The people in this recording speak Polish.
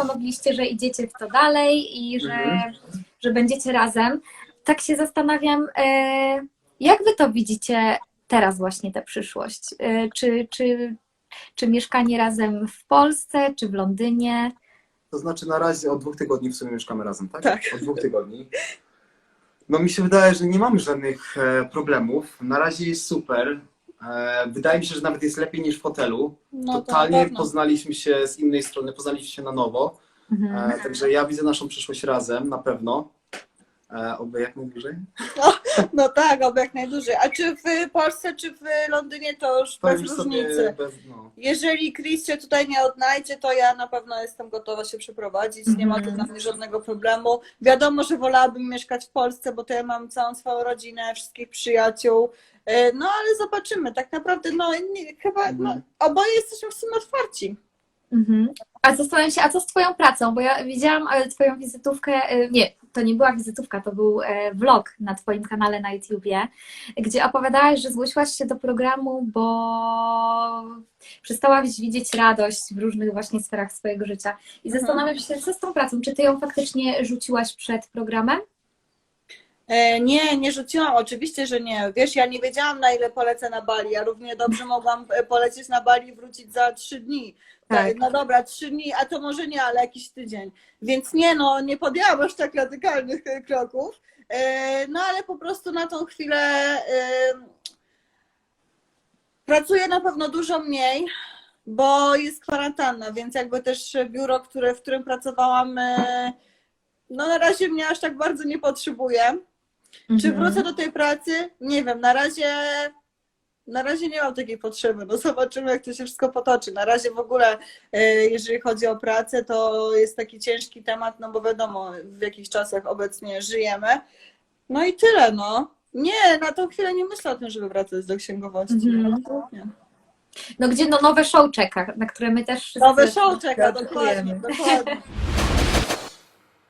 postanowiliście, że idziecie w to dalej i że, Mhm. że będziecie razem. Tak się zastanawiam, e, jak wy to widzicie teraz właśnie tę przyszłość? E, Czy, czy, czy mieszkanie razem w Polsce, czy w Londynie? To znaczy na razie od dwóch tygodni w sumie mieszkamy razem, tak? Tak. Od dwóch tygodni. No mi się wydaje, że nie mamy żadnych e, problemów. Na razie jest super. E, wydaje mi się, że nawet jest lepiej niż w hotelu. No, to Totalnie pewno. poznaliśmy się z innej strony, poznaliśmy się na nowo. Mhm. E, także ja widzę naszą przyszłość razem, na pewno. Oby jak najdłużej. No tak, oby jak najdłużej. A czy w Polsce, czy w Londynie, to już To bez już różnicy. bez, no. Jeżeli Chris się tutaj nie odnajdzie, to ja na pewno jestem gotowa się przeprowadzić. Nie ma tu Mhm. dla mnie żadnego problemu. Wiadomo, że wolałabym mieszkać w Polsce, bo to ja mam całą swoją rodzinę, wszystkich przyjaciół. E, No ale zobaczymy. Tak naprawdę, no nie, chyba no, Mhm. oboje jesteśmy w sumie otwarci. Mhm. A zastanawiam się, a co z Twoją pracą? Bo ja widziałam e, Twoją wizytówkę, e, nie, to nie była wizytówka, to był e, vlog na Twoim kanale na YouTubie, gdzie opowiadałaś, że zgłosiłaś się do programu, bo przestałaś widzieć radość w różnych właśnie sferach swojego życia. I Mhm. zastanawiam się, co z tą pracą? Czy Ty ją faktycznie rzuciłaś przed programem? E, Nie, nie rzuciłam, oczywiście, że nie. Wiesz, ja nie wiedziałam, na ile polecę na Bali. Ja równie dobrze mogłam e, polecieć na Bali i wrócić za trzy dni. Tak. No dobra, trzy dni, a to może nie, ale jakiś tydzień. Więc nie, no, nie podjęłam aż tak radykalnych e, kroków. E, No ale po prostu na tą chwilę e, pracuję na pewno dużo mniej, bo jest kwarantanna, więc jakby też biuro, które, w którym pracowałam, e, no na razie mnie aż tak bardzo nie potrzebuje. Czy Mhm. wrócę do tej pracy? Nie wiem, na razie na razie nie mam takiej potrzeby. No zobaczymy, jak to się wszystko potoczy. Na razie w ogóle, e, jeżeli chodzi o pracę, to jest taki ciężki temat, no bo wiadomo, w jakich czasach obecnie żyjemy. No i tyle, no. Nie, na tą chwilę nie myślę o tym, żeby wracać do księgowości. Mhm. Absolutnie. No gdzie no nowe show czeka, na które my też wszyscy Nowe show czeka, dokładnie, dokładnie.